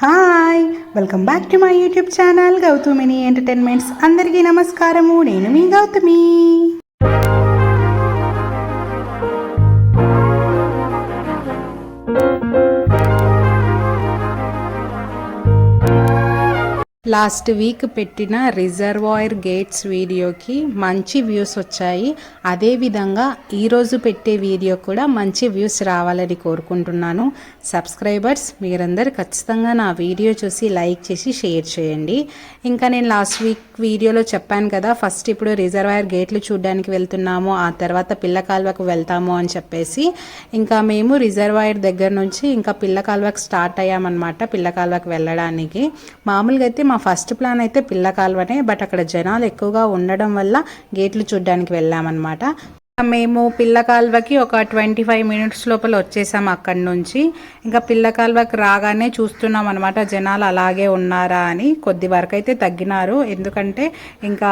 Hi welcome back to my YouTube channel Gautamini entertainments. అందరికీ నమస్కారము. నేను మీ గౌతమి. లాస్ట్ వీక్ పెట్టిన రిజర్వాయర్ గేట్స్ వీడియోకి మంచి వ్యూస్ వచ్చాయి. అదేవిధంగా ఈరోజు పెట్టే వీడియో కూడా మంచి వ్యూస్ రావాలని కోరుకుంటున్నాను. సబ్స్క్రైబర్స్ మీరందరూ ఖచ్చితంగా నా వీడియో చూసి లైక్ చేసి షేర్ చేయండి. ఇంకా నేను లాస్ట్ వీక్ వీడియోలో చెప్పాను కదా ఫస్ట్ ఇప్పుడు రిజర్వాయర్ గేట్లు చూడడానికి వెళ్తున్నాము ఆ తర్వాత పిల్ల కాల్వకు వెళ్తాము అని చెప్పేసి. ఇంకా మేము రిజర్వాయర్ దగ్గర నుంచి ఇంకా పిల్ల కాల్వకు స్టార్ట్ అయ్యామన్నమాట పిల్ల కాల్వకు వెళ్ళడానికి. మామూలుగా అయితే మా ఫస్ట్ ప్లాన్ అయితే పిల్ల కాలువనే బట్ అక్కడ జనాలు ఎక్కువగా ఉండడం వల్ల గేట్లు చూడడానికి వెళ్ళామన్నమాట. మేము పిల్ల కాల్వకి ఒక ట్వంటీ ఫైవ్ మినిట్స్ లోపల వచ్చేసాం అక్కడి నుంచి. ఇంకా పిల్ల కాల్వకి రాగానే చూస్తున్నాం అనమాట జనాలు అలాగే ఉన్నారా అని. కొద్ది వరకు అయితే తగ్గినారు. ఎందుకంటే ఇంకా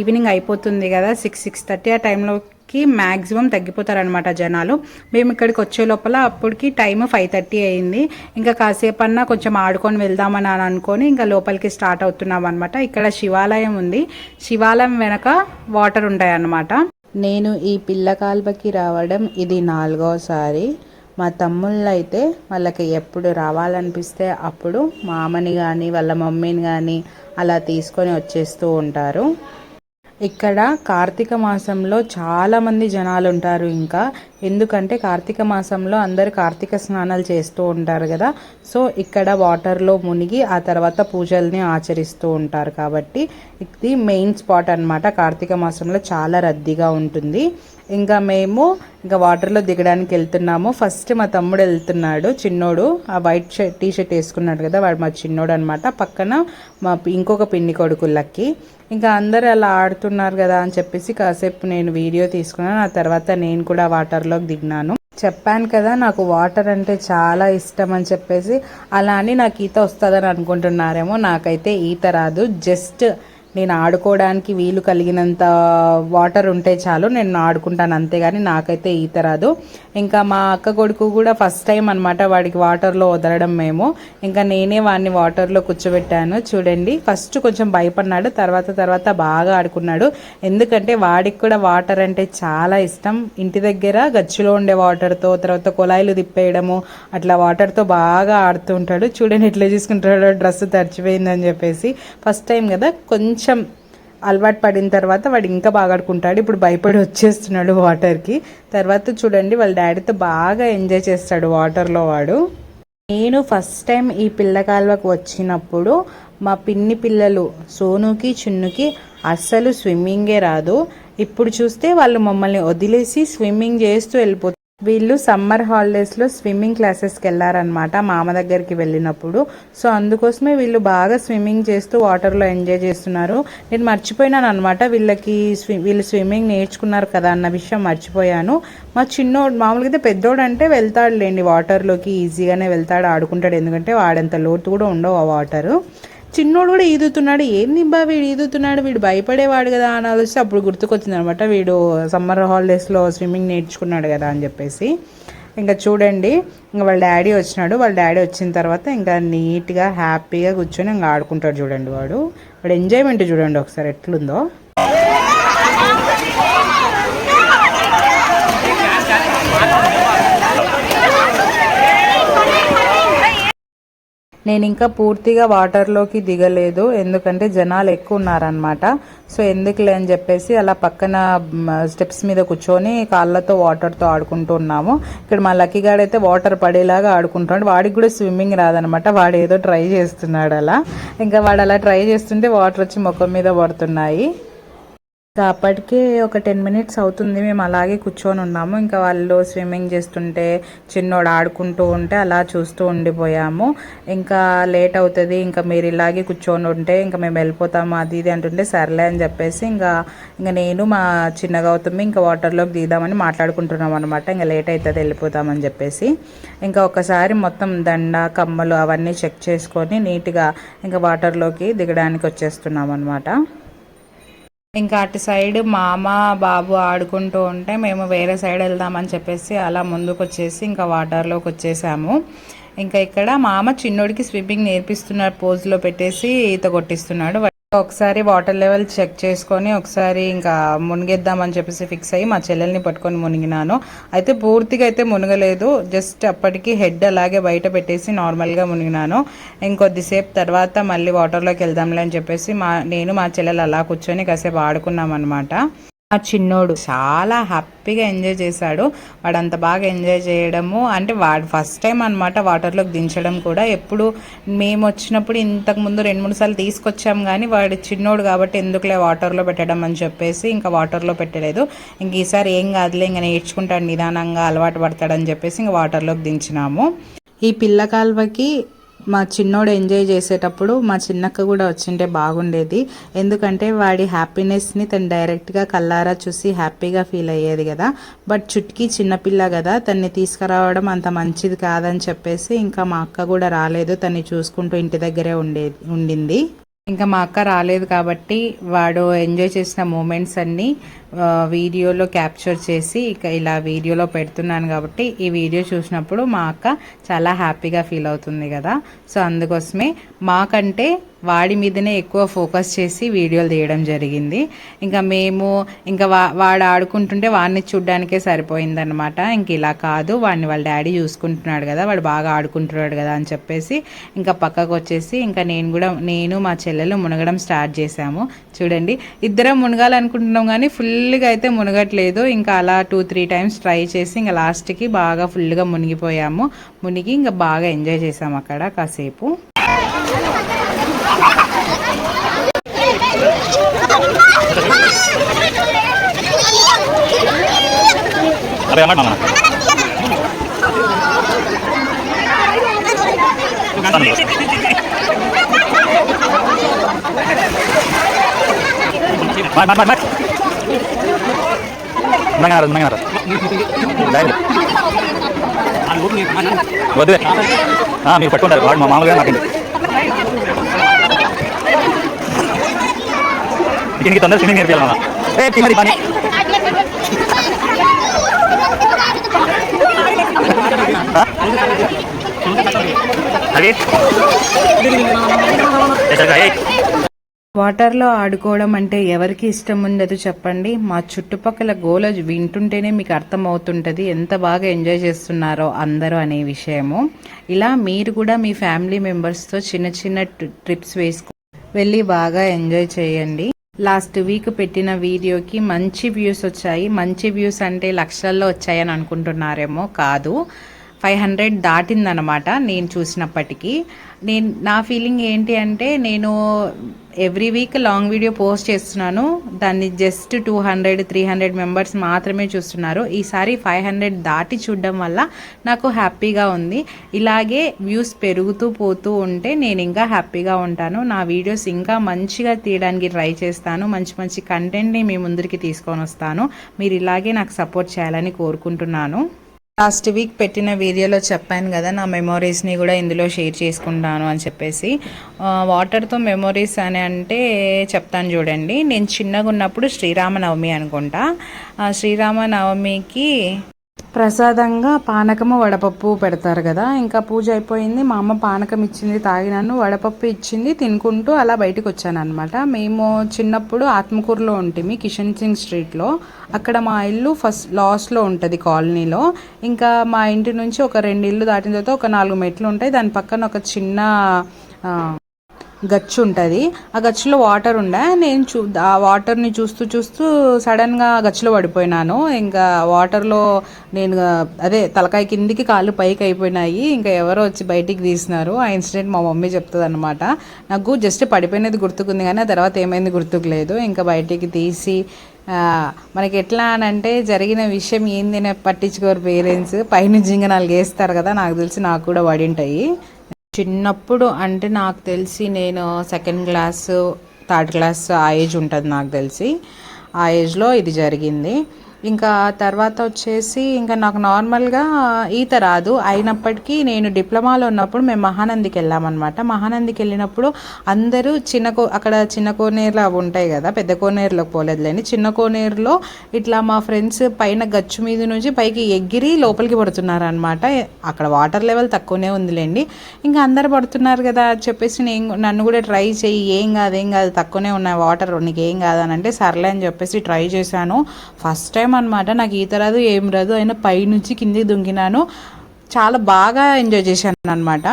ఈవినింగ్ అయిపోతుంది కదా సిక్స్ సిక్స్ థర్టీ ఆ టైంలో కి మ్యాక్సిమం తగ్గిపోతారనమాట జనాలు. మేము ఇక్కడికి వచ్చే లోపల అప్పటికి టైం ఫైవ్ థర్టీ అయింది. ఇంకా కాసేపు అన్నా కొంచెం ఆడుకొని వెళ్దామని అని అనుకొని ఇంకా లోపలికి స్టార్ట్ అవుతున్నాం అనమాట ఇక్కడ శివాలయం ఉంది. శివాలయం వెనక వాటర్ ఉంటాయి అన్నమాట నేను ఈ పిల్లకాల్పకి రావడం ఇది నాలుగోసారి. మా తమ్ముళ్ళు అయితే వాళ్ళకి ఎప్పుడు రావాలనిపిస్తే అప్పుడు మామని కానీ వాళ్ళ మమ్మీని కానీ అలా తీసుకొని వచ్చేస్తూ ఉంటారు. ఇక్కడ కార్తీక మాసంలో చాలామంది జనాలు ఉంటారు ఇంకా. ఎందుకంటే కార్తీక మాసంలో అందరు కార్తీక స్నానాలు చేస్తూ ఉంటారు కదా. సో ఇక్కడ వాటర్లో మునిగి ఆ తర్వాత పూజల్ని ఆచరిస్తూ ఉంటారు కాబట్టి ఇది మెయిన్ స్పాట్ అనమాట కార్తీక మాసంలో చాలా రద్దీగా ఉంటుంది. ఇంకా మేము ఇంకా వాటర్లో దిగడానికి వెళ్తున్నాము. ఫస్ట్ మా తమ్ముడు వెళ్తున్నాడు చిన్నోడు. ఆ వైట్ షర్ట్ టీ షర్ట్ వేసుకున్నాడు కదా వాడు మా చిన్నోడు అనమాట పక్కన మా ఇంకొక పిన్ని కొడుకులకి ఇంకా అందరు అలా ఆడుతున్నారు కదా అని చెప్పేసి కాసేపు నేను వీడియో తీసుకున్నాను. ఆ తర్వాత నేను కూడా వాటర్లోకి దిగినాను. చెప్పాను కదా నాకు వాటర్ అంటే చాలా ఇష్టం అని చెప్పేసి. అలా అని నాకు ఈత వస్తుందని అనుకుంటున్నారేమో నాకైతే ఈత రాదు. జస్ట్ నేను ఆడుకోవడానికి వీలు కలిగినంత వాటర్ ఉంటే చాలు నేను ఆడుకుంటాను అంతేగాని నాకైతే ఈత రాదు. ఇంకా మా అక్క కొడుకు కూడా ఫస్ట్ టైం అనమాట వాడికి వాటర్లో వదలడం మేము. ఇంకా నేనే వాడిని వాటర్లో కూర్చోబెట్టాను. చూడండి ఫస్ట్ కొంచెం భయపడినాడు తర్వాత తర్వాత బాగా ఆడుకున్నాడు. ఎందుకంటే వాడికి కూడా వాటర్ అంటే చాలా ఇష్టం. ఇంటి దగ్గర గచ్చులో ఉండే వాటర్తో తర్వాత కుళాయిలు తిప్పేయడము అట్లా వాటర్తో బాగా ఆడుతూ ఉంటాడు. చూడండి ఎట్లా చూసుకుంటాడో డ్రెస్ తడిచిపోయిందని చెప్పేసి. ఫస్ట్ టైం కదా కొంచెం అలవాటు పడిన తర్వాత వాడు ఇంకా బాగా ఆడుకుంటాడు. ఇప్పుడు భయపడి వచ్చేస్తున్నాడు వాటర్కి. తర్వాత చూడండి వాళ్ళ డాడీతో బాగా ఎంజాయ్ చేస్తాడు వాటర్లో వాడు. నేను ఫస్ట్ టైం ఈ పిల్లకాలవకు వచ్చినప్పుడు మా పిన్ని పిల్లలు సోనుకి చిన్నుకి అస్సలు స్విమ్మింగే రాదు. ఇప్పుడు చూస్తే వాళ్ళు మమ్మల్ని వదిలేసి స్విమ్మింగ్ చేస్తూ వెళ్ళిపోతారు వీళ్ళు సమ్మర్ హాలిడేస్లో స్విమ్మింగ్ క్లాసెస్కి వెళ్ళారనమాట మామ దగ్గరికి వెళ్ళినప్పుడు. సో అందుకోసమే వీళ్ళు బాగా స్విమ్మింగ్ చేస్తూ వాటర్లో ఎంజాయ్ చేస్తున్నారు. నేను మర్చిపోయినాను అనమాట వీళ్ళకి స్వి వీళ్ళు స్విమ్మింగ్ నేర్చుకున్నారు కదా అన్న విషయం మర్చిపోయాను. మా చిన్నోడు మామూలుగా అయితే పెద్దోడు అంటే వెళ్తాడులేండి వాటర్లోకి ఈజీగానే వెళ్తాడు ఆడుకుంటాడు. ఎందుకంటే వాడంత లోతు కూడా ఉండవు ఆ వాటరు. చిన్నోడు కూడా ఈదుతున్నాడు. ఏంది బా వీడు ఈదుతున్నాడు? వీడు భయపడేవాడు కదా అని ఆలోచిస్తే అప్పుడు గుర్తుకొచ్చింది అనమాట వీడు సమ్మర్ హాలిడేస్లో స్విమ్మింగ్ నేర్చుకున్నాడు కదా అని చెప్పేసి. ఇంకా చూడండి ఇంకా వాళ్ళ డాడీ వచ్చినాడు. వాళ్ళ డాడీ వచ్చిన తర్వాత ఇంకా నీట్గా హ్యాపీగా కూర్చొని ఇంకా ఆడుకుంటాడు చూడండి వాడు. వాడు ఎంజాయ్మెంట్ చూడండి ఒకసారి ఎట్లుందో. నేను ఇంకా పూర్తిగా వాటర్లోకి దిగలేదు ఎందుకంటే జనాలు ఎక్కువ ఉన్నారనమాట సో ఎందుకులే అని చెప్పేసి అలా పక్కన స్టెప్స్ మీద కూర్చొని కాళ్ళతో వాటర్తో ఆడుకుంటూ ఉన్నాము. ఇక్కడ మా లక్కీ కాడైతే వాటర్ పడేలాగా ఆడుకుంటున్నాడు. వాడికి కూడా స్విమ్మింగ్ రాదనమాట వాడు ఏదో ట్రై చేస్తున్నాడు అలా. ఇంకా వాడు అలా ట్రై చేస్తుంటే వాటర్ వచ్చి ముఖం మీద పడుతున్నాయి. ఇంకా అప్పటికే ఒక టెన్ మినిట్స్ అవుతుంది. మేము అలాగే కూర్చొని ఉన్నాము. ఇంకా వాళ్ళు స్విమ్మింగ్ చేస్తుంటే చిన్నోడు ఆడుకుంటూ ఉంటే అలా చూస్తూ ఉండిపోయాము. ఇంకా లేట్ అవుతుంది. ఇంకా మీరు ఇలాగే కూర్చొని ఉంటే ఇంకా మేము వెళ్ళిపోతాము అది ఇది అంటుంటే సర్లే అని చెప్పేసి ఇంకా ఇంకా నేను మా చిన్న గౌతమి ఇంకా వాటర్లోకి దిగుదామని మాట్లాడుకుంటున్నాం అనమాట ఇంకా లేట్ అవుతుంది వెళ్ళిపోతామని చెప్పేసి. ఇంకా ఒకసారి మొత్తం దండ కమ్మలు అవన్నీ చెక్ చేసుకొని నీట్గా ఇంకా వాటర్లోకి దిగడానికి వచ్చేస్తున్నాం అనమాట ఇంకా అటు సైడ్ మామ బాబు ఆడుకుంటూ ఉంటే మేము వేరే సైడ్ వెళ్దామని చెప్పేసి అలా ముందుకు వచ్చేసి ఇంకా వాటర్లోకి వచ్చేసాము. ఇంకా ఇక్కడ మామ చిన్నోడికి స్విమ్మింగ్ నేర్పిస్తున్న పోజ్లో పెట్టేసి ఈత కొట్టిస్తున్నాడు. ఒకసారి వాటర్ లెవెల్ చెక్ చేసుకొని ఒకసారి ఇంకా మునిగేద్దామని చెప్పేసి ఫిక్స్ అయ్యి మా చెల్లెల్ని పట్టుకొని మునిగినాను. అయితే పూర్తిగా అయితే మునగలేదు. జస్ట్ అప్పటికి హెడ్ అలాగే బయట పెట్టేసి నార్మల్గా మునిగినాను. ఇంకొద్దిసేపు తర్వాత మళ్ళీ వాటర్లోకి వెళ్దాంలే అని చెప్పేసి మా నేను మా చెల్లెలు అలా కూర్చొని కాసేపు ఆడుకున్నాం అనమాట ఆ చిన్నోడు చాలా హ్యాపీగా ఎంజాయ్ చేశాడు. వాడు అంత బాగా ఎంజాయ్ చేయడము అంటే వాడు ఫస్ట్ టైం అనమాట వాటర్లోకి దించడం కూడా. ఎప్పుడు మేము వచ్చినప్పుడు ఇంతకు ముందు రెండు మూడు సార్లు తీసుకొచ్చాం కానీ వాడు చిన్నోడు కాబట్టి ఎందుకులే వాటర్లో పెట్టడం అని చెప్పేసి ఇంకా వాటర్లో పెట్టలేదు. ఇంక ఈసారి ఏం కాదులే ఇంకా నేర్చుకుంటాడు నిదానంగా అలవాటు పడతాడని చెప్పేసి ఇంకా వాటర్లోకి దించినాము. ఈ పిల్ల కాలువకి మా చిన్నోడు ఎంజాయ్ చేసేటప్పుడు మా చిన్నక్క కూడా వచ్చింటే బాగుండేది. ఎందుకంటే వాడి హ్యాపీనెస్ని తను డైరెక్ట్గా కల్లారా చూసి హ్యాపీగా ఫీల్ అయ్యేది కదా. బట్ చుట్కి చిన్నపిల్ల కదా తన్ని తీసుకురావడం అంత మంచిది కాదని చెప్పేసి ఇంకా మా అక్క కూడా రాలేదు. తన్ని చూసుకుంటూ ఇంటి దగ్గరే ఉండేది ఉండింది. ఇంకా మా అక్క రాలేదు కాబట్టి వాడు ఎంజాయ్ చేసిన మూమెంట్స్ అన్నీ వీడియోలో క్యాప్చర్ చేసి ఇక ఇలా వీడియోలో పెడుతున్నాను కాబట్టి ఈ వీడియో చూసినప్పుడు మా అక్క చాలా హ్యాపీగా ఫీల్ అవుతుంది కదా. సో అందుకోసమే మాకంటే వాడి మీదనే ఎక్కువ ఫోకస్ చేసి వీడియోలు తీయడం జరిగింది. ఇంకా మేము ఇంకా వా వాడు ఆడుకుంటుంటే వాడిని చూడ్డానికే సరిపోయిందనమాట ఇంక ఇలా కాదు వాడిని వాళ్ళ డాడీ చూసుకుంటున్నాడు కదా వాడు బాగా ఆడుకుంటున్నాడు కదా అని చెప్పేసి ఇంకా పక్కకు వచ్చేసి ఇంకా నేను కూడా నేను మా చెల్లెలు మునగడం స్టార్ట్ చేశాము. చూడండి ఇద్దరం మునగాలనుకుంటున్నాం కానీ ఫుల్గా అయితే మునగట్లేదు. ఇంకా అలా టూ త్రీ టైమ్స్ ట్రై చేసి ఇంకా లాస్ట్కి బాగా ఫుల్గా మునిగిపోయాము. మునిగి ఇంకా బాగా ఎంజాయ్ చేసాము అక్కడ కాసేపు. అరే అన్నమాట నాన్న బాయ్ బాయ్ బాయ్ బాయ్ ఉన్నాగారు ఉన్నాగారు వద్దులే ఆ, మీరు పట్టుకుంటారు వాడు మా మామూలుగా నాకండి దీనికి తొందర స్విమ్మింగ్ నేర్పించాలి ఏ తిన్నది పని అది వాటర్లో ఆడుకోవడం అంటే ఎవరికి ఇష్టం ఉండదు చెప్పండి. మా చుట్టుపక్కల గోల వింటుంటేనే మీకు అర్థమవుతుంటుంది ఎంత బాగా ఎంజాయ్ చేస్తున్నారో అందరూ అనే విషయము. ఇలా మీరు కూడా మీ ఫ్యామిలీ మెంబర్స్తో చిన్న చిన్న ట్రిప్స్ వేసుకో వెళ్ళి బాగా ఎంజాయ్ చేయండి. లాస్ట్ వీక్ పెట్టిన వీడియోకి మంచి వ్యూస్ వచ్చాయి. మంచి వ్యూస్ అంటే లక్షల్లో వచ్చాయని అనుకుంటున్నారేమో కాదు. ఫైవ్ హండ్రెడ్ దాటిందనమాట నేను చూసినప్పటికీ. నేను నా ఫీలింగ్ ఏంటి అంటే నేను every week long video post చేస్తున్నాను. దాన్ని just two hundred three hundred members మాత్రమే చూస్తున్నారు. ఈసారి ఫైవ్ హండ్రెడ్ దాటి చూడడం వల్ల నాకు హ్యాపీగా ఉంది. ఇలాగే వ్యూస్ పెరుగుతూ పోతూ ఉంటే నేను ఇంకా హ్యాపీగా ఉంటాను. నా వీడియోస్ ఇంకా మంచిగా తీయడానికి ట్రై చేస్తాను. మంచి మంచి కంటెంట్ని మీ ముందరికి తీసుకొని వస్తాను. మీరు ఇలాగే నాకు సపోర్ట్ చేయాలని కోరుకుంటున్నాను. లాస్ట్ వీక్ పెట్టిన వీడియోలో చెప్పాను కదా నా మెమొరీస్ని కూడా ఇందులో షేర్ చేసుకుంటాను అని చెప్పేసి. వాటర్తో మెమొరీస్ అని అంటే చెప్తాను చూడండి. నేను చిన్నగా ఉన్నప్పుడు శ్రీరామనవమి అనుకుంటా. ఆ శ్రీరామనవమికి ప్రసాదంగా పానకము వడపప్పు పెడతారు కదా. ఇంకా పూజ అయిపోయింది. మా అమ్మ పానకం ఇచ్చింది తాగినాను. వడపప్పు ఇచ్చింది తినుకుంటూ అలా బయటకు వచ్చాను అనమాట మేము చిన్నప్పుడు ఆత్మకూరులో ఉంటుంది కిషన్ సింగ్ స్ట్రీట్లో. అక్కడ మా ఇల్లు ఫస్ట్ లాస్ట్లో ఉంటుంది కాలనీలో. ఇంకా మా ఇంటి నుంచి ఒక రెండు ఇల్లు దాటిన తర్వాత ఒక నాలుగు మెట్లు ఉంటాయి. దాని పక్కన ఒక చిన్న గచ్చు ఉంటుంది. ఆ గచ్చులో వాటర్ ఉండే. నేను చూ ఆ వాటర్ని చూస్తూ చూస్తూ సడన్గా గచ్చులో పడిపోయినాను. ఇంకా వాటర్లో నేను అదే తలకాయ కిందికి కాళ్ళు పైకి అయిపోయినాయి. ఇంకా ఎవరో వచ్చి బయటికి తీసినారు. ఆ ఇన్సిడెంట్ మా మమ్మీ చెప్తుంది అనమాట నాకు జస్ట్ పడిపోయినది గుర్తుకుంది కానీ ఆ తర్వాత ఏమైంది గుర్తుకు లేదు ఇంకా బయటికి తీసి మనకి ఎట్లా అని అంటే జరిగిన విషయం ఏంది అని పట్టించుకోరు పేరెంట్స్. పైన జింగ నాలుగు వేస్తారు కదా. నాకు తెలిసి నాకు కూడా పడింటాయి చిన్నప్పుడు అంటే నాకు తెలిసి నేను సెకండ్ క్లాస్ థర్డ్ క్లాస్ ఆ ఏజ్ ఉంటుంది నాకు తెలిసి. ఆ ఏజ్లో ఇది జరిగింది. ఇంకా తర్వాత వచ్చేసి ఇంకా నాకు నార్మల్గా ఈత రాదు. అయినప్పటికీ నేను డిప్లొమాలో ఉన్నప్పుడు మేము మహానందికి వెళ్ళామన్నమాట. మహానందికి వెళ్ళినప్పుడు అందరూ చిన్న కో అక్కడ చిన్న కోనేరులు అవి ఉంటాయి కదా పెద్ద కోనేరులోకి పోలేదులేండి. చిన్న కోనేరులో ఇట్లా మా ఫ్రెండ్స్ పైన గచ్చు మీద నుంచి పైకి ఎగిరి లోపలికి పడుతున్నారు అనమాట అక్కడ వాటర్ లెవెల్ తక్కువనే ఉందిలేండి. ఇంకా అందరు పడుతున్నారు కదా చెప్పేసి నేను నన్ను కూడా ట్రై చెయ్యి ఏం కాదు ఏం కాదు తక్కువనే ఉన్నాయి వాటర్ నీకు ఏం కాదని అంటే సర్లే అని చెప్పేసి ట్రై చేశాను. ఫస్ట్ టైం అనమాట నాకు ఈత రాదు ఏం రాదు. అయినా పైనుంచి కిందికి దుంకినాను. చాలా బాగా ఎంజాయ్ చేశాను అనమాట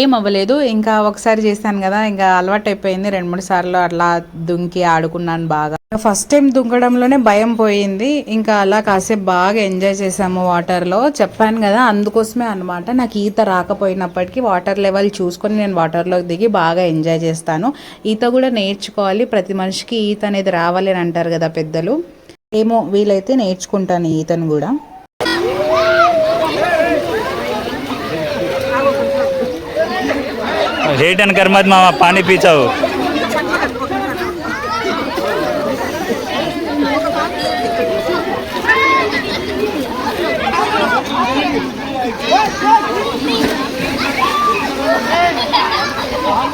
ఏం అవ్వలేదు. ఇంకా ఒకసారి చేశాను కదా ఇంకా అలవాటు అయిపోయింది. రెండు మూడు సార్లు అట్లా దుంకి ఆడుకున్నాను బాగా. ఫస్ట్ టైం దుంకడంలోనే భయం పోయింది. ఇంకా అలా కాసేపు బాగా ఎంజాయ్ చేసాము వాటర్లో. చెప్పాను కదా అందుకోసమే అనమాట నాకు ఈత రాకపోయినప్పటికీ వాటర్ లెవెల్ చూసుకొని నేను వాటర్లోకి దిగి బాగా ఎంజాయ్ చేస్తాను. ఈత కూడా నేర్చుకోవాలి. ప్రతి మనిషికి ఈత అనేది రావాలి అని అంటారు కదా పెద్దలు. ఏమో వీలైతే నేర్చుకుంటాను ఈతను కూడా రేటన్ కర్మత్ మామ పానీ పీచావు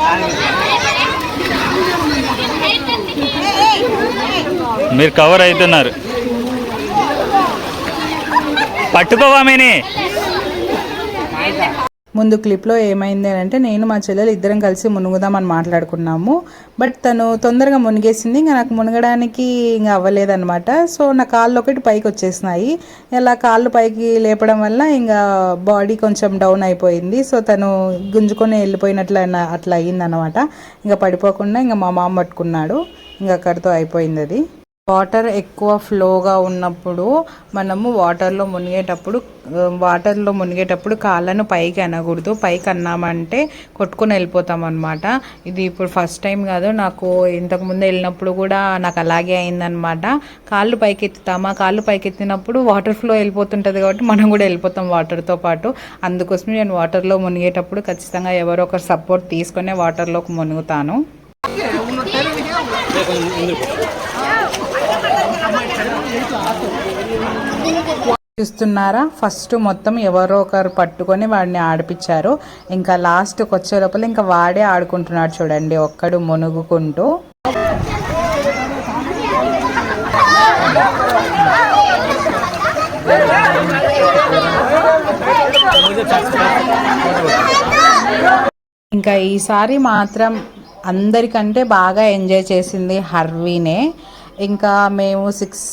Thank you. మీరు కవర్ అవుతున్నారు. పట్టుకోవా మీని ముందు క్లిప్లో ఏమైంది అని అంటే నేను మా చెల్లెలు ఇద్దరం కలిసి మునుగుదామని మాట్లాడుకున్నాము. బట్ తను తొందరగా మునిగేసింది ఇంకా నాకు మునగడానికి ఇంకా అవ్వలేదన్నమాట. సో నా కాళ్ళు ఒకటి పైకి వచ్చేసినాయి. ఇలా కాళ్ళు పైకి లేపడం వల్ల ఇంకా బాడీ కొంచెం డౌన్ అయిపోయింది. సో తను గుంజుకొని వెళ్ళిపోయినట్లు అట్లా అయ్యిందనమాట ఇంకా పడిపోకుండా ఇంకా మా మామ పట్టుకున్నాడు. ఇంకా అక్కడితో అయిపోయింది అది. వాటర్ ఎక్కువ ఫ్లోగా ఉన్నప్పుడు మనము వాటర్లో మునిగేటప్పుడు వాటర్లో మునిగేటప్పుడు కాళ్ళను పైకి అనకూడదు. పైకి అన్నామంటే కొట్టుకొని వెళ్ళిపోతాం అనమాట ఇది ఇప్పుడు ఫస్ట్ టైం కాదు. నాకు ఇంతకు ముందు వెళ్ళినప్పుడు కూడా నాకు అలాగే అయిందనమాట కాళ్ళు పైకి ఎత్తుతామా కాళ్ళు పైకి ఎత్తినప్పుడు వాటర్ ఫ్లో వెళ్ళిపోతుంటుంది కాబట్టి మనం కూడా వెళ్ళిపోతాం వాటర్తో పాటు. అందుకోసమే నేను వాటర్లో మునిగేటప్పుడు ఖచ్చితంగా ఎవరో ఒకరు సపోర్ట్ తీసుకునే వాటర్లోకి మునుగుతాను. చూస్తున్నారా ఫస్ట్ మొత్తం ఎవరో ఒకరు పట్టుకొని వాడిని ఆడిపించారు. ఇంకా లాస్ట్కి వచ్చే లోపల ఇంకా వాడే ఆడుకుంటున్నాడు చూడండి ఒక్కడు మునుగుకుంటూ. ఇంకా ఈసారి మాత్రం అందరికంటే బాగా ఎంజాయ్ చేసింది హర్వీనే. ఇంకా మేము సిక్స్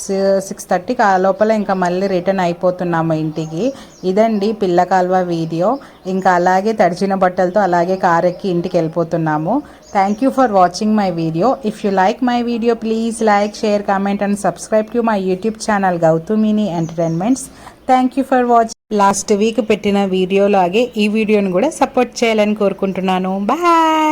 సిక్స్ థర్టీకి ఆ లోపల ఇంకా మళ్ళీ రిటర్న్ అయిపోతున్నాము ఇంటికి. ఇదండి పిల్ల కాల్వ వీడియో. ఇంకా అలాగే తడిచిన బట్టలతో అలాగే కారెక్కి ఇంటికి వెళ్ళిపోతున్నాము. Thank you for watching my video if you like my video please like share comment and subscribe to my YouTube channel Gautamini entertainments thank you for watch last week పెట్టిన వీడియో లాగే ఈ వీడియోను కూడా సపోర్ట్ చేయాలని కోరుకుంటున్నాను. Bye